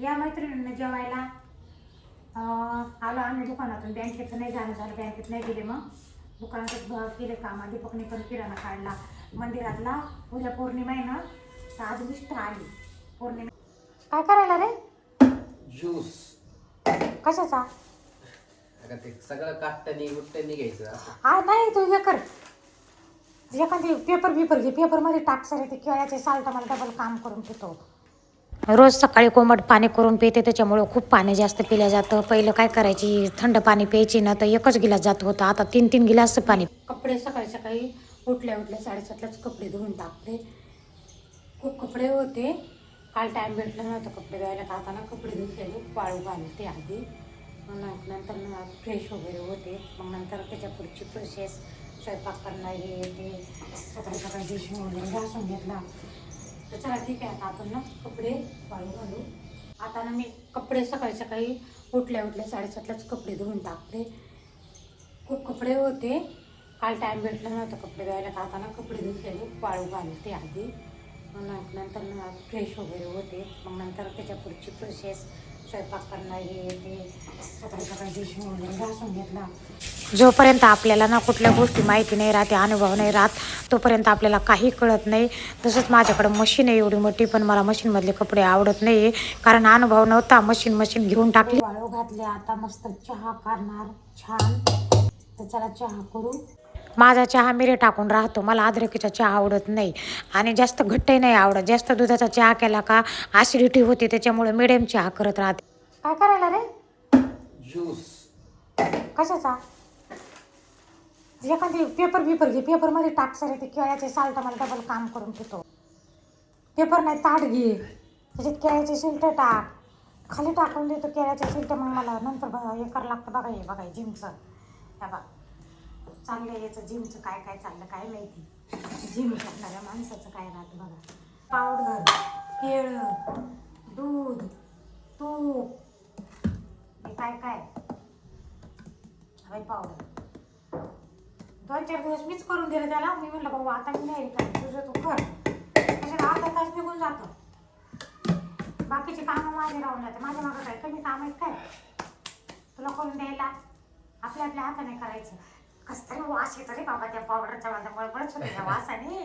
या मैत्रिणींना जेवायला आलो आम्ही दुकानातून. बँकेचं नाही जाणं झालं बँकेत नाही गेले मग. दुकानातच ब- केले कामा. दीपकने पण किराणा काढला. मंदिरातला उद्या पौर्णिमा आहे ना तर आज विष्ट आली. पौर्णिमा काय करायला रे? ज्यूस. कशाचा? अगं ते सगळं गुट्टणी घ्यायचं. हा नाही तू हे कर. एखादी पेपर बिपर घे. पेपरमध्ये टाक सर ते केळ्याचे साल्ट मला डबल काम करून पितो रोज सकाळी कोमट पाणी करून पिते त्याच्यामुळं खूप पाणी जास्त पिलं जातं. पहिलं काय करायची थंड पाणी प्यायची ना तर एकच गिलास जात होतं. आता तीन तीन गिलास पाणी. कपडे सकाळी सकाळी उठल्या उठल्या साडेसातलाच कपडे धुवून टाकते खूप कपडे होते. काल टाईम भेटला नव्हता कपडे धुवायला तर ना कपडे धुतलेले वाळू घालते आधी. मग नंतर फ्रेश वगैरे होते. मग नंतर त्याच्या पुढची प्रोसेस स्वयंपाक करणं हे ते सकाळी सकाळी डिश वगैरे घासून घेतला. तर चला ठीक आहे आता आपण ना कपडे वाळू घालू. आता ना मी कपडे सकाळी सकाळी उठल्या उठल्या साडेसातलाच कपडे धुवून टाकले. खूप कपडे होते. काल टाईम भेटला नव्हता कपडे धुवायला तर आता ना कपडे धुतलेले वाळू घालते आधी. मग नंतर ना फ्रेश वगैरे होते. मग नंतर त्याच्या पुढची प्रोसेस स्वयंपाक करणं हे ते सकाळी सकाळी डिश वगैरे घासून घेतला. जोपर्यंत आपल्याला ना कुठल्या गोष्टी माहिती नाही राहते अनुभव नाही राहत तोपर्यंत आपल्याला काही कळत नाही. तसंच माझ्याकडं मशीन आहे एवढी मोठी पण मला मशीनमधले कपडे आवडत नाही कारण अनुभव नव्हता मशीन मशीन घेऊन टाकली. वाळू घातले आता मस्त चहा करणार छान. तर चला चहा करू. माझा चहा मिरे टाकून राहतो. मला अद्रकीचा चहा आवडत नाही. आणि जास्त घट्टही नाही आवडत. जास्त दुधाचा चहा केला का ॲसिडिटी होते. त्याच्यामुळे मिडियम चहा करत राहते. काय करायला रे? ज्यूस कशाचा? एखादी पेपर बिपर घे. पेपरमध्ये टाक सर ते केळ्याचे साल्ट मला डबल काम करून पितो पेपर नाही ताट घे. त्याच्यात केळ्याचे शिल्ट टाक. खाली टाकून देतो केळ्याचे शिल्ट मग मला नंतर बघा हे करावं लागतं. बघा हे बघा जिमचं. हे बघा. चांगलं याचं जिमचं काय काय चाललं काय माहिती? जिम करणाऱ्या माणसाचं काय राहतं बघा. पावडर केळं दूध तूप. हे काय काय? हवे पावडर. दोन चार दिवस मीच करून दिलं त्याला. मी म्हणलं भाऊ आता मी नाही काय तुझं तू कर. त्याच्यात अर्धा तास निघून जातो. बाकीचे कामं माझे राहून जाते. माझ्या मागं काय कमी काम आहेत काय? तुला करून द्यायला? आपल्या आपल्या हाताने करायचं. कस तरी वास येतो रे बाबा त्या पावडरच्या माझ्या बळबळच होते त्या वासाने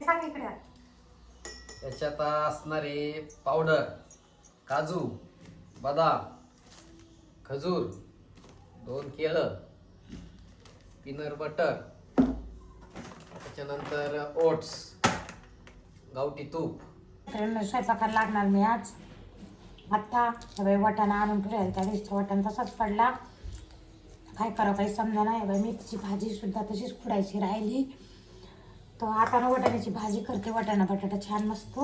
सांग इकडे. त्याच्यात असणारे पावडर काजू बदाम खजूर दोन केळं पीनर बटर त्याच्यानंतर ओट्स गावठी तूप. स्वयंपाकाला लागणार मी आज. आत्ता सगळे वाटाणा आणून ठेवायला त्या दिवशी वाटाणा तसाच पडला. काय करावं काही समजा नाही बाई मेथीची भाजी सुद्धा तशीच खुडायची राहिली. तर आता ना वटाण्याची भाजी करते वटाणा बटाटा छान मस्त.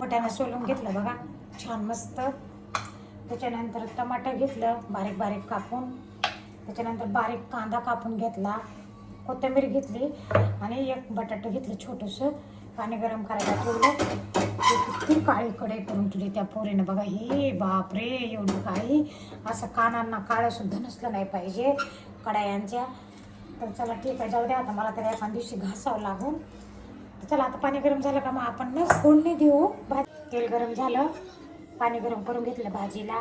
वटाणा सोलून घेतलं बघा छान मस्त. त्याच्यानंतर टमाटर घेतलं बारीक बारीक कापून. त्याच्यानंतर बारीक कांदा कापून घेतला कोथिंबीर घेतली आणि एक बटाटा घेतलं छोटंसं. पाणी गरम करायला ठेवलं. किती काळी कढई करून ठेवली त्या पोरीनं. बघा हे बापरे एवढी काळी. असं कानांना काळं सुद्धा नसलं नाही पाहिजे कढायांच्या. तर चला ठीक आहे जाऊ द्या आता. मला तरी एखाद दिवशी घासावं लागून. तर चला आता पाणी गरम झालं का मग आपण ना फोडणी देऊ. भाजी तेल गरम झालं. पाणी गरम करून घेतलं भाजीला.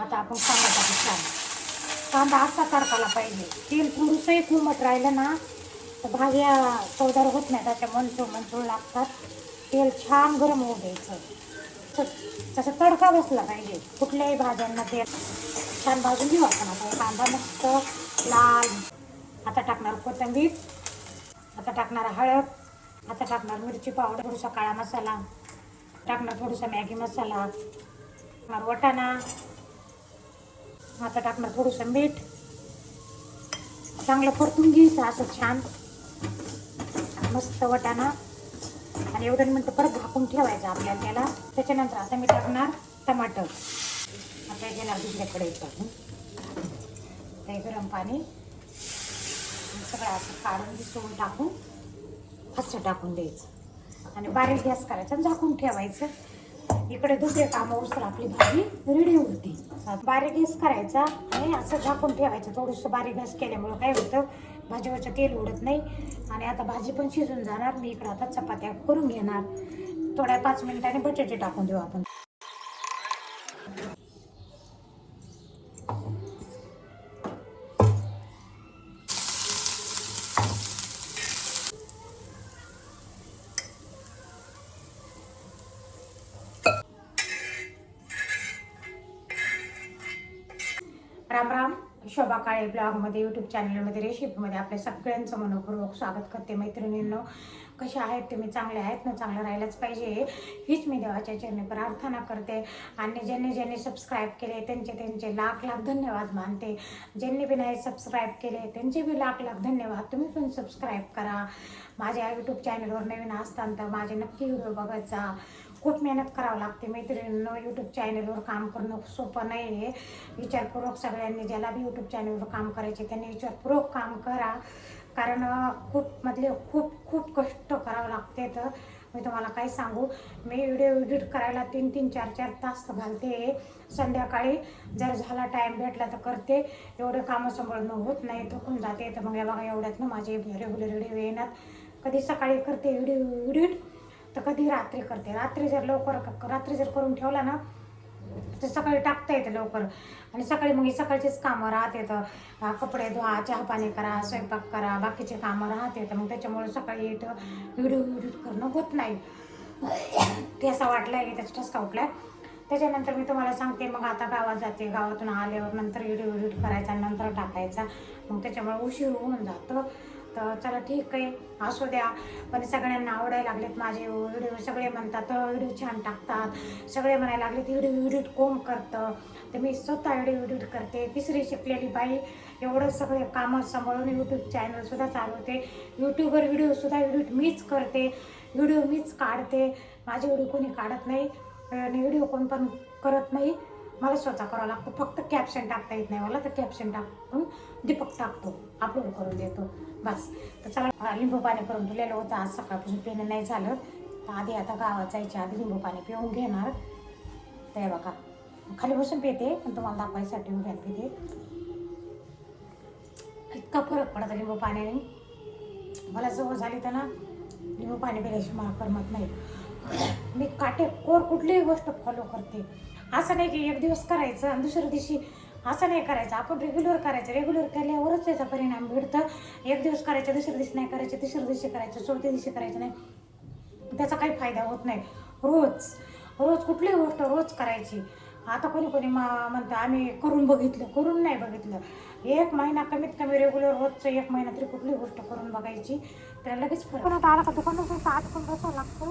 आता आपण कांदा टाकू. कांदा. असा तडकाला पाहिजे. तेल थोडंसंही कुमट राहिलं ना भाज्या चवदार होत नाही त्याच्या मनचूळ मनसूळ लागतात तेल छान गरम होऊ द्यायचं. तसं- तडका बसला पाहिजे. कुठल्याही भाज्यांना तेल छान भाजून घेऊ आपण. आता कांदा मस्त लाल. आता टाकणार कोथिंबीर. आता टाकणार हळद. आता टाकणार मिरची पावडर थोडासा काळा मसाला. टाकणार थोडासा मॅगी मसाला. टाकणार वटाणा. आता टाकणार थोडंसं मीठ. चांगलं परतून घ्यायचं असं छान. मस्त वटाणा. आणि एवढं मिनटं परत झाकून ठेवायचं आपल्याला त्याला. त्याच्यानंतर आता मी टाकणार टमाटर. आता हे घेणार दुसऱ्याकडे टाकून ते गरम पाणी. सगळं असं काढून सोडून टाकून फस्त टाकून द्यायचं. आणि बारीक गॅस करायचा आणि झाकून ठेवायचं. इकडे दुसरे कामं उसर आपली भाजी रेडी होती बारीक गॅस करायचा आणि असं झाकून ठेवायचं. थोडंसं बारीक गॅस केल्यामुळं काय होतं भाजीवरचं तेल उडत नाही. आणि आता भाजी पण शिजून जाणार. मी इकडं आता चपात्या करून घेणार. थोड्या पाच मिनिटांनी बटाटे टाकून देऊ आपण. शोभा ब्लॉगमध्ये यूट्यूब चॅनलमध्ये रेसिपीमध्ये आपल्या सगळ्यांचं मनपूर्वक स्वागत करते मैत्रिणींनो. कसे आहेत तुम्ही? चांगले आहेत ना? चांगलं राहिलंच पाहिजे. हीच मी देवाच्या चरणी प्रार्थना करते. आणि ज्यांनी ज्यांनी सबस्क्राईब केले त्यांचे त्यांचे लाख लाख धन्यवाद मानते. ज्यांनी बी नाही सबस्क्राईब केले त्यांचे बी लाख लाख धन्यवाद. तुम्ही पण सबस्क्राईब करा. माझ्या यूट्यूब चॅनलवर नवीन असताना तर माझे नक्की व्हिडिओ बघत जा. खूप मेहनत करावं लागते. मैत्रिणींनो यूट्यूब चॅनलवर काम करणं सोपं नाही आहे विचारपूर्वक सगळ्यांनी ज्याला बी यूट्यूब चॅनलवर काम करायचे त्यांनी विचारपूर्वक काम करा. कारण खूप मधले खूप खूप कष्ट करावं लागते तर. मी तुम्हाला काय सांगू? मी व्हिडिओ एडिट करायला तीन तीन चार चार तास घालते. संध्याकाळी जर झाला टाईम भेटला तर करते. एवढं कामं सांभाळणं होत नाही थकून जाते. तर मग या बघा एवढ्यात ना माझे रेग्युलर व्हिडिओ येणार. कधी सकाळी करते व्हिडिओ एडिट तर कधी रात्री करते. रात्री जर लवकर रात्री जर करून ठेवला ना तर सकाळी टाकता येतं लवकर. आणि सकाळी मग सकाळचीच कामं राहत येतं. कपडे धुवा चहा पाणी करा स्वयंपाक करा बाकीचे कामं राहत येतं. मग त्याच्यामुळे सकाळी इथं व्हिडिओ एडिट करणं होत नाही. ठेसा वाटला आहे त्याचा ठसका आहे त्याच्यानंतर मी तुम्हाला सांगते मग आता गावात जाते. गावातून आल्यावर नंतर व्हिडिओ एडिट करायचा नंतर टाकायचा. मग त्याच्यामुळे उशीर होऊन जातं. तर चला ठीक आहे असू द्या. पण सगळ्यांना आवडायला लागलेत माझे व्हिडिओ सगळे म्हणतात व्हिडिओ छान टाकतात. सगळे म्हणायला लागलेत व्हिडिओ एडिट कोण करतं? तर मी स्वतः व्हिडिओ एडिट करते. तिसरी शिकलेली बाई एवढं सगळे कामं सांभाळून यूट्यूब चॅनलसुद्धा चालवते. यूट्यूबवर व्हिडिओसुद्धा एडिट मीच करते. व्हिडिओ मीच काढते. माझे व्हिडिओ कोणी काढत नाही. आणि व्हिडिओ कोण पण करत नाही. मला स्वतः करावं लागतं. फक्त कॅप्शन टाकता येत नाही मला तर कॅप्शन टाकून दीपक टाकतो. अपलोड करून देतो. बस. तर चला लिंबू पाणी करून दिलेलं होतं. आज सकाळपासून पिणं नाही झालं. तर आधी आता गावात जायच्या आधी लिंबू पाणी पिऊन घेणार. ते बघा. खाली बसून पिते पण तुम्हाला दाखवायसाठी उभ्यात पिते इतका फरक पडतो लिंबू पाण्याने. मला जवळ झाली तर ना लिंबू पाणी पिल्याशिवाय मला करमत नाही. मी काटेकोर कुठलीही गोष्ट फॉलो करते. असं नाही की एक दिवस करायचं आणि दुसऱ्या दिवशी असं नाही करायचं. आपण रेग्युलर करायचं. रेग्युलर केल्यावरच त्याचा परिणाम भेटतं एक दिवस करायचं दुसऱ्या दिवशी नाही करायचं तिसऱ्या दिवशी करायचं चौथ्या दिवशी करायचं नाही. त्याचा काही फायदा होत नाही. रोज रोज कुठलीही गोष्ट रोज करायची. आता कोणी कोणी मा म्हणतं आम्ही करून बघितलं. करून नाही बघितलं. एक महिना कमीत कमी रेग्युलर रोजचं एक महिना तरी कुठली गोष्ट करून बघायची. त्याला लगेच फरक दुकानात आला का दुकानात आठ पण बसावं लागतो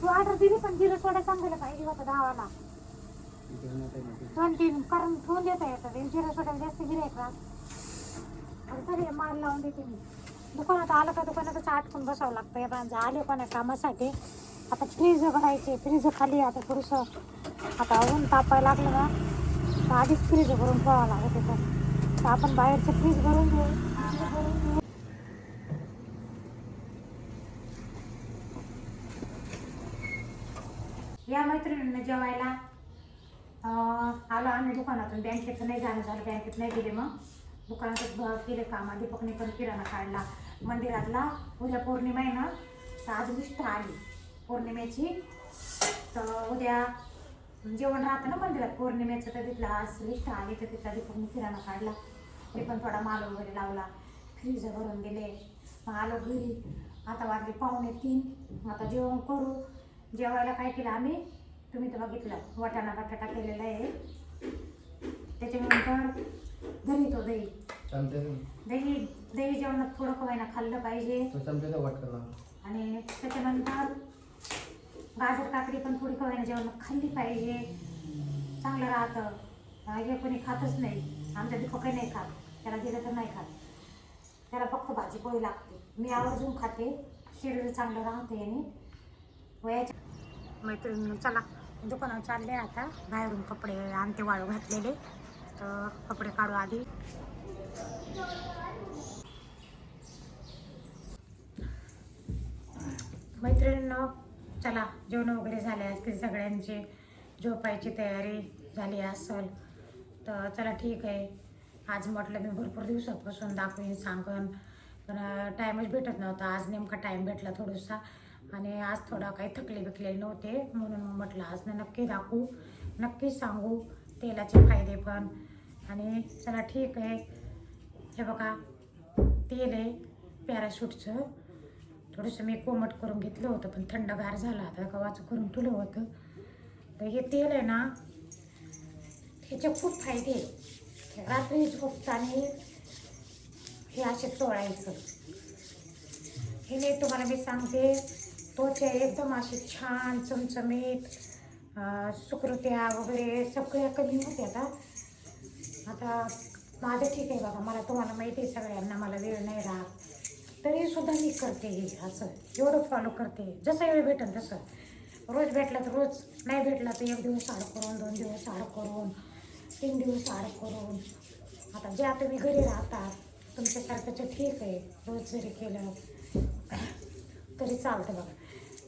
तू? ऑर्डर दिली पण दिलं सोडा सांगायला पाहिजे होतं दहावाला दोन तीन कारण ठेवून देता येतात जिरा सोड्याला जास्त गिरायक राहत. तरी माल लावून देते मी. दुकानात आलं का दुकानातच आटकून बसावं लागतं. या आले कोणा कामासाठी. आता फ्रीज भरायचे फ्रीज खाली आता थोडंसं आता ऊन तापायला लागलं ना तर आधीच फ्रीज भरून ठेवावं लागत होतं तर आपण बाहेरचं फ्रीज भरून घेऊ भरून घेऊ. या मैत्रिणींना जेवायला आलो आम्ही दुकानातून. बँकेचं नाही जाणं झालं. बँकेत नाही गेले मग. दुकानात केले कामा. दीपकने पण किराणा काढला. मंदिरातला उद्या पौर्णिमा आहे ना तर आज लिस्ट आली. पौर्णिमेची. तर उद्या जेवण राहतं ना मंदिरात. पौर्णिमेचं तर तिथला आज लिस्ट आली तर तिथला दीपकने किराणा काढला. मी पण थोडा माल वगैरे लावला. फ्रीज भरून दिले. मग आलो घरी. आता वाजले पावणे तीन. आता जेवण करू. जेवायला काय केलं आम्ही? तुम्ही तर बघितलं वाटाणा बटाटा केलेला आहे. त्याच्यानंतर दही तो दही. दही. दही जेवणात थोडं कवायना खाल्लं पाहिजे. आणि त्याच्यानंतर गाजर काकडी पण थोडी कवायना जेवणात खाल्ली पाहिजे. चांगलं राहतं. हे कोणी खातच नाही. आमच्या दीपक काही नाही खात. त्याला दिलं तर नाही खात. त्याला फक्त भाजी पोळी लागते. मी आवर्जून खाते. शरीर चांगलं राहते आणि वयाच्या मैत्रिणी चला. दुकानावर चालले आता. बाहेरून कपडे आणते वाळू घातलेले. तर कपडे काढू आधी. मैत्रिणींना चला जेवण वगैरे झाले असतील सगळ्यांचे. झोपायची तयारी झाली असेल. तर चला ठीक आहे. आज म्हटलं मी भरपूर दिवसापासून दाखवेन सांगन. पण टाईमच भेटत नव्हता. आज नेमका टाईम भेटला थोडासा. आणि आज थोडा काही थकले बिकले नव्हते म्हणून मग म्हटलं आज ना नक्की दाखवू नक्की सांगू तेलाचे फायदे पण. आणि चला ठीक आहे. हे बघा तेल आहे पॅराशूटचं. थोडंसं मी कोमट करून घेतलं होतं पण थंडगार झालं आता गव्हाचं करून ठेवलं होतं. तर हे तेल आहे ना ह्याचे खूप फायदे रात्री झोपताना हे असे चोळायचं. हे नाही तुम्हाला मी सांगते त्वचा एकदम अशी छान चमचमीत सुकृत्या वगैरे सगळ्या कमी होत्या आता. आता माझं ठीक आहे बघा मला तुम्हाला माहिती आहे सगळ्यांना मला वेळ नाही राहत. तरी सुद्धा मी करते हे असं एवढं फॉलो करते. जसं वेळ भेटेल तसं. रोज भेटला तर रोज नाही भेटला तर एक दिवस आड करून दोन दिवस आड करून तीन दिवस आड करून. आता ज्या तुम्ही घरी राहतात तुमच्यासारखंच ठीक आहे रोज जरी केलं तरी चालतं बघा.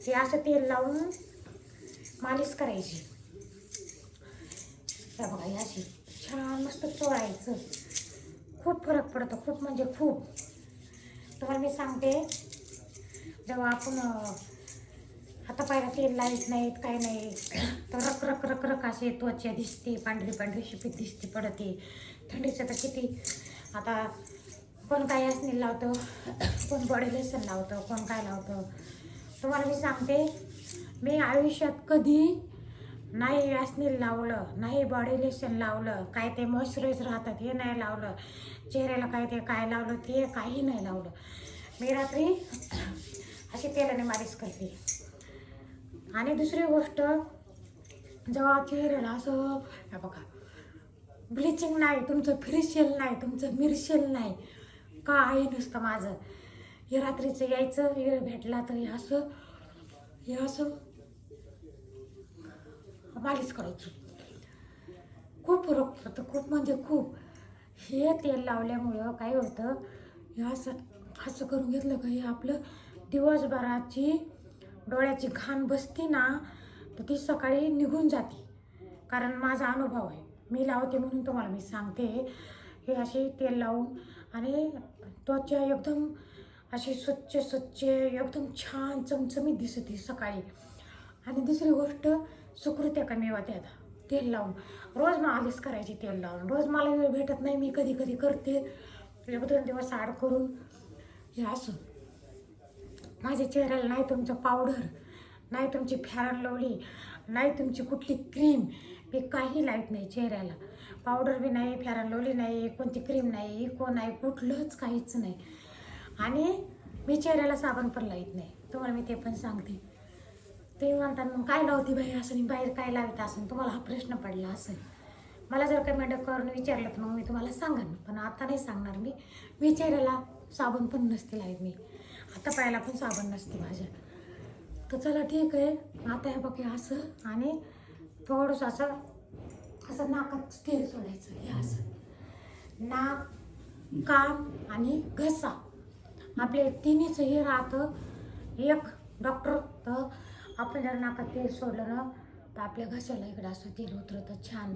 हे असं तेल लावून मालिश करायची. त्या बघा ही अशी छान मस्त चोळायचं. खूप फरक पडतो खूप म्हणजे खूप. तुम्हाला मी सांगते जेव्हा आपण आता हातापायला तेल लावत नाहीत काय नाही तर रक रक रक रक असे त्वचा दिसते पांढरी पांढरी शिपीत दिसते पडते. थंडीचं तर किती आता कोण काय असणे लावतं कोण बॉडी लेसन लावतं कोण काय लावतं तुम्हाला मी सांगते मी आयुष्यात कधी नाही व्यासनील लावलं नाही बॉडी लेशन लावलं काय ते मॉइश्चराईज राहतात हे नाही लावलं चेहऱ्याला काय ते काय लावलं ते काही नाही लावलं. मी रात्री अशी तेलाने मालिश करते. आणि दुसरी गोष्ट जेव्हा चेहऱ्याला असं बघा ब्लिचिंग नाही तुमचं फेशियल नाही तुमचं मिरशेल नाही काही नसतं माझं. हे रात्रीचं यायचं वेळ भेटला तर हे असं हे असं. मालिश करायची. खूप फरक पडतो खूप म्हणजे खूप. हे तेल लावल्यामुळं काय होतं हे असं असं करून घेतलं का हे आपलं दिवसभराची डोळ्याची घाण बसती ना तर ती सकाळी निघून जाते. कारण माझा अनुभव आहे. मी लावते म्हणून तुम्हाला मी सांगते. हे असे तेल लावून आणि त्वचा एकदम अशी स्वच्छ स्वच्छ एकदम छान चमचमीत दिसत आहे सकाळी. आणि दुसरी गोष्ट सुकृत्या कमी होत्या आता तेल लावून. रोज मालिश करायची तेल लावून. रोज मला वेळ भेटत नाही मी कधी कधी करते. एक दोन दिवस आड करून. हे असं. माझ्या चेहऱ्याला नाही तुमचं पावडर नाही तुमची फॅरन लवली नाही तुमची कुठली क्रीम मी काही लाइट नाही चेहऱ्याला. पावडर बी नाही फॅरन लवली नाही कोणती क्रीम नाही इको नाही कुठलंच काहीच नाही. आणि मी चेहऱ्याला साबण पण लाईत नाही. तुम्हाला मी ते पण सांगते. ते म्हणतात मग काय लावती बाई असं? बाहेर काय लावत असं? तुम्हाला हा प्रश्न पडला असेल. मला जर कमेंट करून विचारलं तर मग मी तुम्हाला सांगेन. पण आता नाही सांगणार मी. मी चेहऱ्याला साबण पण नसते लावत मी. आता पायाला पण साबण नसते माझ्या. तर चला ठीक आहे. आता हे बघे असं आणि थोडंसं असं असं नाकात तेल सोडायचं. हे असं. नाक कान आणि घसा. आपले तिन्हीच हे राहतं. एक डॉक्टर तर आपण जर नाकात तेल सोडलं ना तर आपल्या घशाला इकडं असं तेल उतरतं. छान.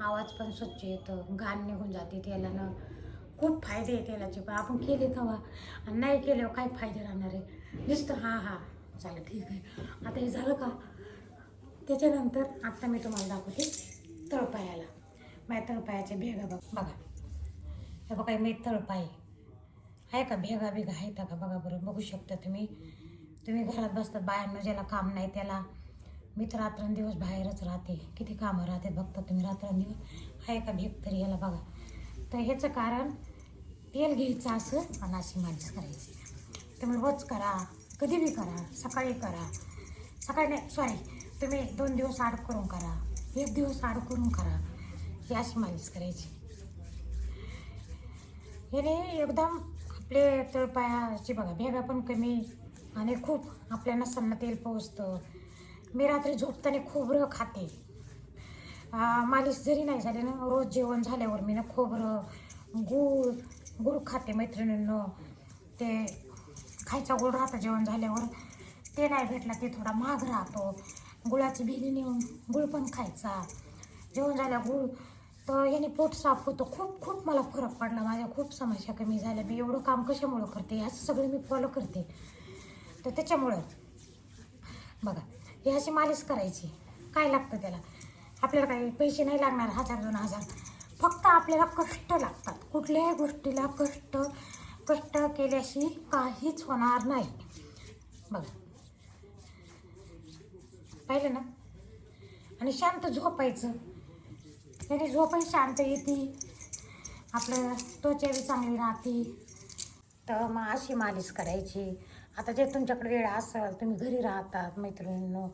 आवाज पण स्वच्छ येतं. घाण निघून जाते तेलानं. खूप फायदे आहे तेलाचे पण आपण केले तेव्हा. आणि नाही केल्यावर काय फायदे राहणार आहे? दिसतं हां हां. चालेल ठीक आहे. आता हे झालं का? त्याच्यानंतर आत्ता मी तुम्हाला दाखवते तळपायाला. माझ्या तळपायाच्या भेगा बघ बघा. हे बघा मी तळपाय. आहे का? भेगा बिगा आहेत का? बघा बरं बघू शकता तुम्ही. तुम्ही घरात बसतात बायांना ज्याला काम नाही त्याला. मी तर रात्रंदिवस बाहेरच राहते. किती कामं राहते बघता तुम्ही रात्रंदिवस. आहे का भेग तरी याला बघा. तर ह्याचं कारण तेल घ्यायचं असं आणि अशी माणसं करायची. तुम्ही रोज करा कधी बी करा सकाळी करा. सकाळी नाही सॉरी तुम्ही दोन दिवस आड करून करा. एक दिवस आड करून करा. ही अशी मालिश करायची. याने एकदम आपले तळपायाची बघा भेगा पण कमी. आणि खूप आपल्या नसांना तेल पोचतं मी रात्री झोपताना खोबरं खाते. मालिश जरी नाही झाली ना रोज जेवण झाल्यावर मी ना खोबरं गूळ गूळ खाते मैत्रिणींनो. ते खायचा गुळ राहतं जेवण झाल्यावर. ते नाही भेटला ते थोडा महाग राहतो. गुळाची भिली नेऊन गुळ पण खायचा. जेवण झाल्या गुळ तर याने पोट साफ होतं. खूप खूप मला फरक पडला. माझ्या खूप समस्या कमी झाल्या. मी एवढं काम कशामुळं करते? ह्याचं सगळं मी फॉलो करते. तर त्याच्यामुळं बघा ही अशी मालिश करायची. काय लागतं त्याला? आपल्याला काही पैसे नाही लागणार. हजार दोन हजार. फक्त आपल्याला कष्ट लागतात. कुठल्याही गोष्टीला कष्ट कष्ट केल्याशी काहीच होणार नाही. बघा. पाहिलं ना? आणि शांत झोपायचं. त्याने झोपही शांत येते. आपलं त्वचा बी चांगली राहते. तर मग अशी मालिश करायची. आता जे तुमच्याकडे वेळ असेल तुम्ही घरी राहतात मैत्रिणींनो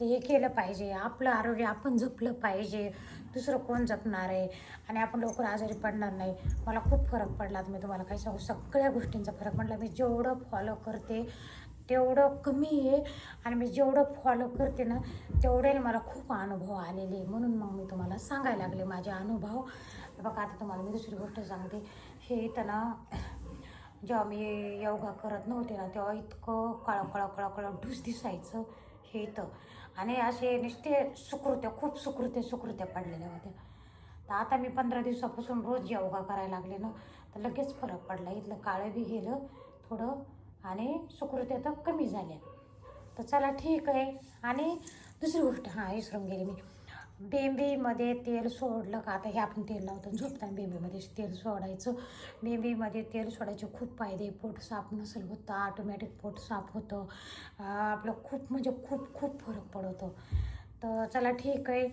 ते हे केलं पाहिजे. आपलं आरोग्य आपण जपलं पाहिजे. दुसरं कोण जपणार आहे? आणि आपण लवकर आजारी पडणार नाही. मला खूप फरक पडला. मी तुम्हाला काय सांगू? सगळ्या गोष्टींचा फरक पडला. मी जेवढं फॉलो करते तेवढं कमी आहे आणि मी जेवढं फॉलो करते ना तेवढ्याने मला खूप अनुभव आलेले आहे. म्हणून मग मी तुम्हाला सांगायला लागले माझे अनुभव. बघा आता तुम्हाला मी दुसरी गोष्ट सांगते. हे त्यांना जेव्हा मी योगा करत नव्हते ना तेव्हा इतकं काळं काळं काळं काळं ढूस दिसायचं हे इथं. आणि असे नुसते सुकृत्या खूप सुकृत्या सुकृत्या पडलेल्या होत्या. तर आता मी पंधरा दिवसापासून रोज योगा करायला लागले ना तर लगेच फरक पडला. इथलं काळं बी गेलं थोडं आणि सुकृत्या तर कमी झाल्या. तर चला ठीक आहे. आणि दुसरी गोष्ट हां विसरून गेले मी. बेंबीमध्ये तेल सोडलं का? आता हे आपण तेल लावतो झोपताना बेंबीमध्ये तेल सोडायचं. बेंबीमध्ये तेल सोडायचे खूप फायदे. पोट साफ नसेल होतं ऑटोमॅटिक पोट साफ होतं. आपलं खूप म्हणजे खूप खूप फरक पडतो. तर चला ठीक आहे.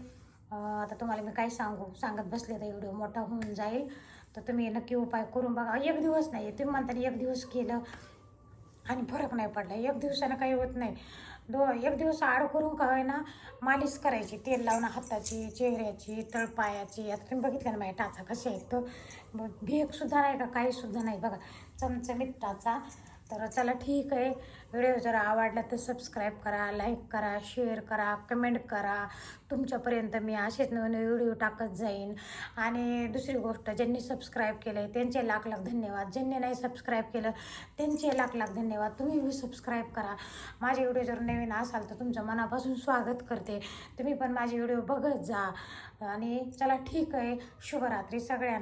आता तुम्हाला मी काय सांगू? सांगत बसले तर व्हिडिओ मोठा होऊन जाईल. तर तुम्ही नक्की उपाय करून बघा. एक दिवस नाही तुम्ही म्हणताना एक दिवस केलं. आणि फरक नाही पडला. एक दिवसानं काही होत नाही. दो एक दिवस आड करून का ना मालिश करायची तेल लावून हाताची चेहऱ्याची तळपायाची. आता तुम्ही बघितलं ना माझ्या टाचा कसे आहेत? तो भेकसुद्धा भेगसुद्धा नाही का काहीसुद्धा नाही. बघा चमचमीत टाचा. तर चला ठीक आहे. व्हिडिओ जर आवडला तर सबस्क्राईब करा लाईक करा शेअर करा कमेंट करा. तुमच्यापर्यंत मी असेच नवीन व्हिडिओ टाकत जाईन. आणि दुसरी गोष्ट ज्यांनी सबस्क्राईब केलं आहे त्यांचे लाख लाख धन्यवाद. ज्यांनी नाही सबस्क्राईब केलं त्यांचे लाख लाख धन्यवाद. तुम्ही बी सबस्क्राईब करा. माझे व्हिडिओ जर नवीन असाल तर तुमच्या मनापासून स्वागत करते. तुम्ही पण माझे व्हिडिओ बघत जा. आणि चला ठीक आहे. शुभरात्री सगळ्यांना.